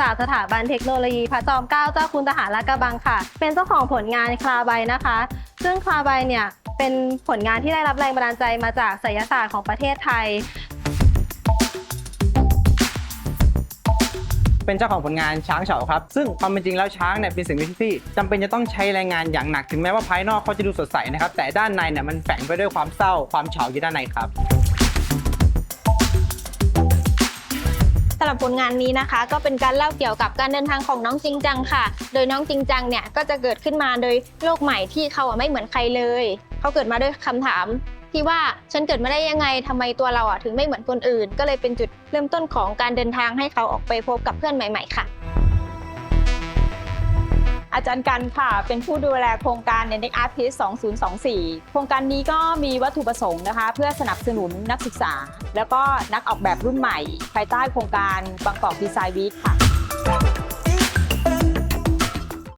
จากสถาบันเทคโนโลยีพระจอมเกล้าเจ้าคุณทหารลาดกระบังค่ะ เป็นเจ้าของผลงานคลาใบนะคะ ซึ่งคลาใบเนี่ยเป็นผลงานที่ได้รับแรงบันดาลใจมาจากไสยศาสตร์ของประเทศไทย เป็นเจ้าของผลงานช้างเฉาครับ ซึ่งความเป็นจริงแล้วช้างเนี่ยเป็นสิ่งมีชีวิตที่จำเป็นจะต้องใช้แรงงานอย่างหนักถึงแม้ว่าภายนอกเขาจะดูสดใสนะครับ แต่ด้านในเนี่ยมันแฝงไปด้วยความเศร้าความเฉาอยู่ด้านในครับ หรับผลงานนี้นะคะ ก็เป็นการเล่าเกี่ยวกับการเดินทางของน้องจริงจังค่ะ โดยน้องจริงจังเนี่ยก็จะเกิดขึ้นมาโดยโลกใหม่ที่เขาอะไม่เหมือนใครเลย เขาเกิดมาด้วยคำถาม ที่ว่าฉันเกิดมาได้ยังไงทำไมตัวเราอะถึงไม่เหมือนคนอื่น ก็เลยเป็นจุดเริ่มต้นของการเดินทางให้เขาออกไปพบกับเพื่อนใหม่ ๆ ค่ะ อาจารย์กันค่ะ เป็นผู้ดูแลโครงการ n e x Artist 2024 โครงการนี้ก็มีวัตถุประสงค์นะคะ เพื่อสนับสนุนนักศึกษา แล้วก็นักออกแบบรุ่นใหม่ ภายใต้โครงการบางกอกดีไซน์วีคค่ะ